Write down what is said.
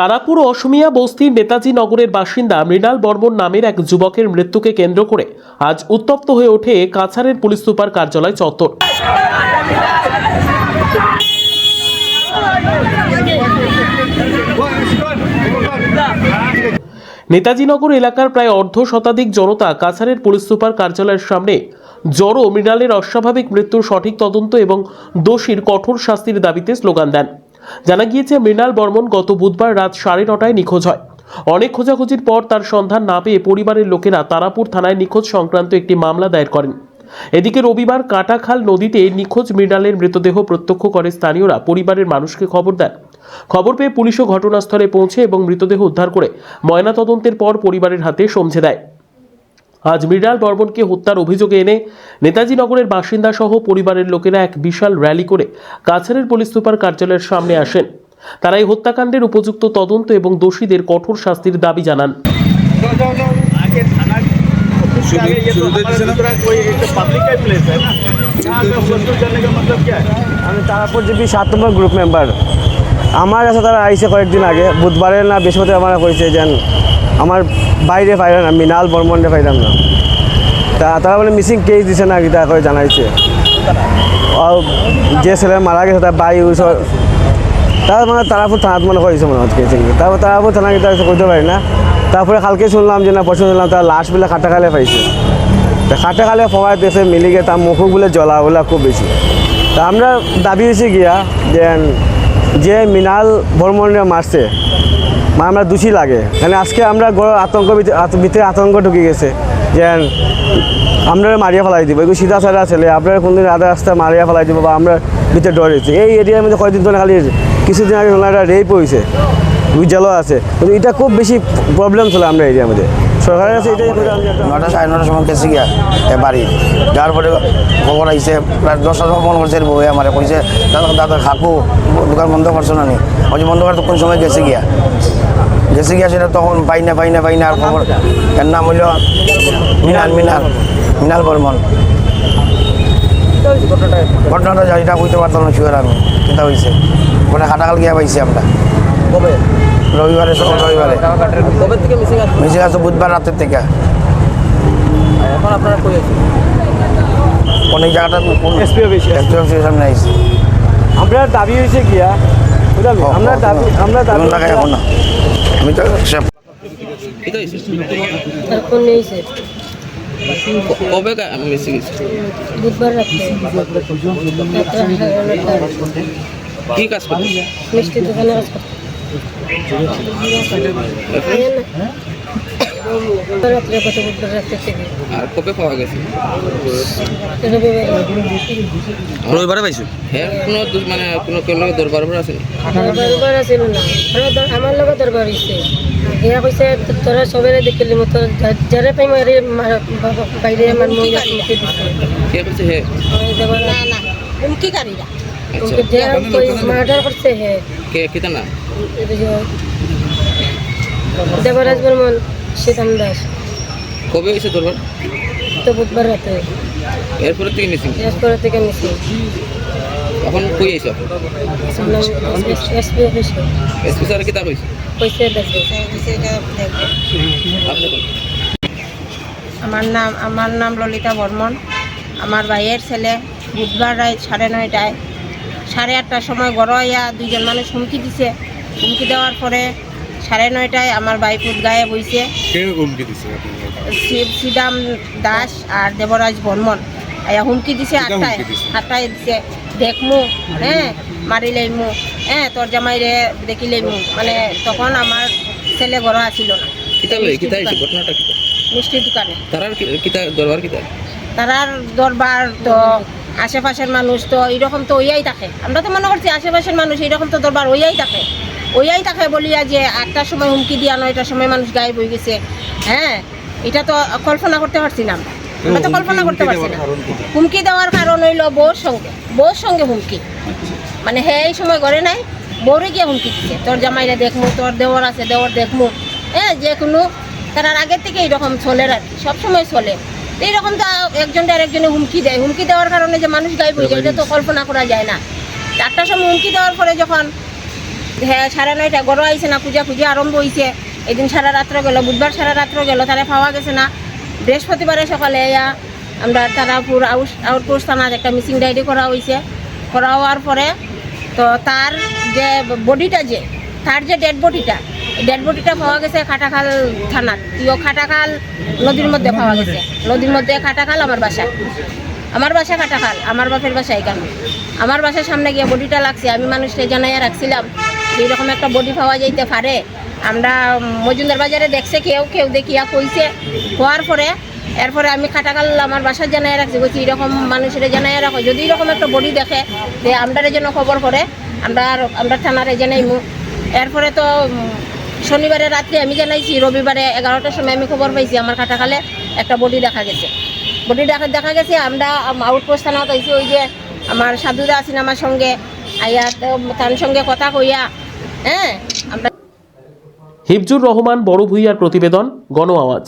তারাপুর অসমিয়া বস্তির নেতাজি নগরের বাসিন্দা মৃণাল বর্মন নামের এক যুবকের মৃত্যুকে কেন্দ্র করে আজ উত্তপ্ত হয়ে ওঠে কাছাড়ের পুলিশ সুপার কার্যালয় চত্বর। নেতাজিনগর এলাকার প্রায় অর্ধ শতাধিক জনতা কাছাড়ের পুলিশ সুপার কার্যালয়ের সামনে জড়ো মৃণালের অস্বাভাবিক মৃত্যুর সঠিক তদন্ত এবং দোষীর কঠোর শাস্তির দাবিতে স্লোগান দেন। জানা গিয়েছে, মৃণাল বর্মন গত বুধবার রাত সাড়ে নটায় নিখোঁজ হয়। অনেক খোঁজাখুঁজির পর তার সন্ধান না পেয়ে পরিবারের লোকেরা তারাপুর থানায় নিখোঁজ সংক্রান্ত একটি মামলা দায়ের করেন। এদিকে রবিবার কাটাখাল নদীতে নিখোঁজ মৃণালের মৃতদেহ প্রত্যক্ষ করে স্থানীয়রা পরিবারের মানুষকে খবর দেন। খবর পেয়ে পুলিশও ঘটনাস্থলে পৌঁছে এবং মৃতদেহ উদ্ধার করে ময়নাতদন্তের পর পরিবারের হাতে সমঝে দেয়। আজ মৃণাল বর্মনকে হত্যার অভিযোগে এনে নেতাজি নগরের বাসিন্দা সহ পরিবারের লোকেরা এক বিশাল র্যালি করে কাছাড়ের পুলিশ সুপার কার্যালয়ের সামনে আসেন। তারা এই হত্যাকাণ্ডের উপযুক্ত তদন্ত এবং দোষীদের কঠোর শাস্তির দাবি জানান। আমি গ্রুপ মেম্বার আমার কাছে তারা আইসে কয়েকদিন আগে বুধবারের না বৃহস্পতিবার মানে আমার করেছে যেন আমার বাইরে পাইলাম না মিনাল বর্মনে পাইলাম না। তা তারা বলে মিসিং কেস দিছে না? গীতা করে জানাইছে। আর যে ছেলে মারা গেছে, তার বাই ওইসব তার মানে তারাপুর থানাত মনে করেছে মনে হচ্ছে তারপর তারাপুর থানা গীতা করতে পারি না। তারপরে কালকে শুনলাম যে না, পরশু শুনলাম তার লাশগুলো খাটাখালে পাইছে। তা খাটাখালে ফোয়াই দেখে মিলিগে তার মুখ বলে জ্বলা বলে খুব বেশি। তা আমরা দাবি হয়েছে গিয়া, যে যে মিনাল বর্মনে মারছে মানে আমরা দোষী লাগে। মানে আজকে আমরা আতঙ্ক ভিতরে আত- ভিতরে আতঙ্ক ঢুকে গেছে যে, আমরা মারিয়া ফেলাই দিব। এগুলো সিধা সাদা ছেলে, আপনারা কোনদিন আধা রাস্তা মারিয়া ফেলাই দিব বা আমরা ভিতরে ডরেছি এই এরিয়ার মধ্যে কয়েকদিন ধরে খালি কিছুদিন আগে একটা রেপ হয়েছে। উজ্জ্বলও আছে। কিন্তু এটা খুব বেশি প্রবলেম ছিল আমরা এরিয়ার মধ্যে। সরকারের কাছে এটাই নটা সাড়ে নটার সময় গেছি গিয়া বাড়ি। যাওয়ার পরে খবর আইসে প্রায় দশটার সময় ফোন করছে বউয়ে আমার। কইছে, দাদা দাদা খাকু দোকান বন্ধ করছ না নি বন্ধ করতে কোন সময় গেছে গিয়া? গেছে গিয়া সেটা তখন বাইনা বাইনা বাইনা আর খবর এর নাম হইল মিনাল মিনাল মিনাল বর্মন ঘটনাটা যা এটা বুঝতে পারতাম না শুয়ার আমি কিতা হয়েছে ওটা হাটাকাল গিয়া পাইছি আমরা কবে রবিবারে সকল রবিবারে কবে থেকে মিসিং আছে বুধবার রাতের থেকে এখন আপনারা কই আছেন অনেক জায়গাটা এসপি অফিসে এসপি অফিসের সামনে আইসি আমরা দাবি হয়েছে গিয়া বুঝলাম আমরা দাবি আমরা দাবি এখন না আমি তো কবে গেছি বুধবার রাত্রে কি কাজ করতে মিষ্টি দোকানে কাজ। রাত্রে কত বুধবার রাত্রে থেকে আর কবে পাওয়া গেছে? রবিবারে পাইছো? হ্যাঁ কোনো মানে কোনো কেউ লোক দরবার উপর আছে দরবার আছিল না। আমার লগত দরবার হয়েছে ইয়া কৈছে তোরা সবেরে দেখিলি মতো যারে পাই মারি বা- বাইরে আমার মুখ মুখে দিছে। কে হে? না দেবরাজ বর্মন। সীতাম দাস কবে হয়েছে দরবার তো বুধবার রাতে। এরপরে থেকে মিসিং দিনাজপুর থেকে মিছিল এখন কই আইছো? এসপি অফিসে। এসপি স্যার কইছে পয়সা দেখবে আপনি বলুন। আমার নাম আমার নাম ললিতা বর্মন। আমার ভাইয়ের ছেলে বুধবার রাত সাড়ে নয়টায়। সাড়ে আটটার সময় গড়াইয়া দুইজন মানুষ হুমকি দিছে। হুমকি দেওয়ার পরে সাড়ে নয়টায় আমার বাইপুত গায়ে বইছে। শিব শ্রীরাম দাস আর দেবরাজ বর্মন। হুমকি দিছে আটটায় আটটায় দিছে দেখমু হ্যাঁ মারি লাইমু হ্যাঁ তোর জামাইরে দেখি লাইমু। মানে তখন আমার ছেলে ঘর আসিল না। কিতা লই কিতা হয়েছে ঘটনাটা কিতা? মিষ্টির দোকানে। তারার কি- দরবার তারার দরবার তো আশেপাশের মানুষ তো এইরকম তো ওইয়াই থাকে। আমরা তো মনে করছি আশেপাশের মানুষ এইরকম তো দরবার ওইয়াই থাকে। ওইয়াই তাকে বলিয়া যে আটটার সময় হুমকি দিয়া নয়টার সময় মানুষ গায়ে বই গেছে। হ্যাঁ এটা তো কল্পনা করতে পারছি না আমরা। আমরা তো কল্পনা করতে পারছি না। হুমকি দেওয়ার কারণ হইল বউর সঙ্গে বউর সঙ্গে হুমকি। মানে হে এই সময় ঘরে নাই বউরে গিয়ে হুমকি দিচ্ছে তোর জামাইরা দেখমু তোর দেওয়ার আছে দেওয়ার দেখমু। হ্যাঁ যে কোনো তার আগের থেকে এইরকম চলে আর কি সবসময় চলে। এইরকম তো একজনটা আরেকজনে হুমকি দেয়। হুমকি দেওয়ার কারণে যে মানুষ গায়ে বই যায় এটা তো কল্পনা করা যায় না। চারটার সময় হুমকি দেওয়ার পরে যখন হ্যাঁ সাড়ে নয়টা, গরো আইছে না, পূজা পূজা আরম্ভ হয়েছে এদিন সারা রাত্র গেল, বুধবার সারা রাত্র গেল, তারা পাওয়া গেছে না। বৃহস্পতিবারে সকালে এয়া আমরা তারাপুর আউট আউটপোস্ট থানার একটা মিসিং ডায়েরি করা হয়েছে করা হওয়ার পরে তো তার যে বডিটা যে, তার যে ডেড বডিটা ডেড বডিটা পাওয়া গেছে খাটাখাল থানার। ইও খাটাখাল নদীর মধ্যে পাওয়া গেছে। নদীর মধ্যে খাটাখাল, আমার বাসা। আমার বাসা কাটাখাল আমার বাপের বাসা এখানে। আমার বাসার সামনে গিয়ে বডিটা লাগছে, আমি মানুষকে জানাইয়া রাখছিলাম যে এরকম একটা বডি পাওয়া যাইতে পারে। আমরা মজুমদার বাজারে দেখছে কেউ কেউ দেখিয়া কইছে। হওয়ার পরে, এরপরে আমি খাটাকাল আমার বাসার জানাই রাখছি, বলছি এরকম মানুষের জানাইয়া রাখো। যদি এরকম একটা বডি দেখে যে আমরা যেন খবর করে, আমরা আমরা থানারে জানাইমু। এরপরে তো শনিবারে রাত্রে আমি জানাইছি, রবিবারে এগারোটার সময় আমি খবর পাইছি আমার কাটাকালে একটা বডি দেখা গেছে। বডি দেখা দেখা গেছে, আমরা আউটপোস্ট থানা পাইছি ওই যে আমার সাধুদা আছেন আমার সঙ্গে, আইয়া তার সঙ্গে কথা কইয়া হ্যাঁ হিফজুর রহমান বড় ভূঁইয়ার প্রতিবেদন গণ আওয়াজ।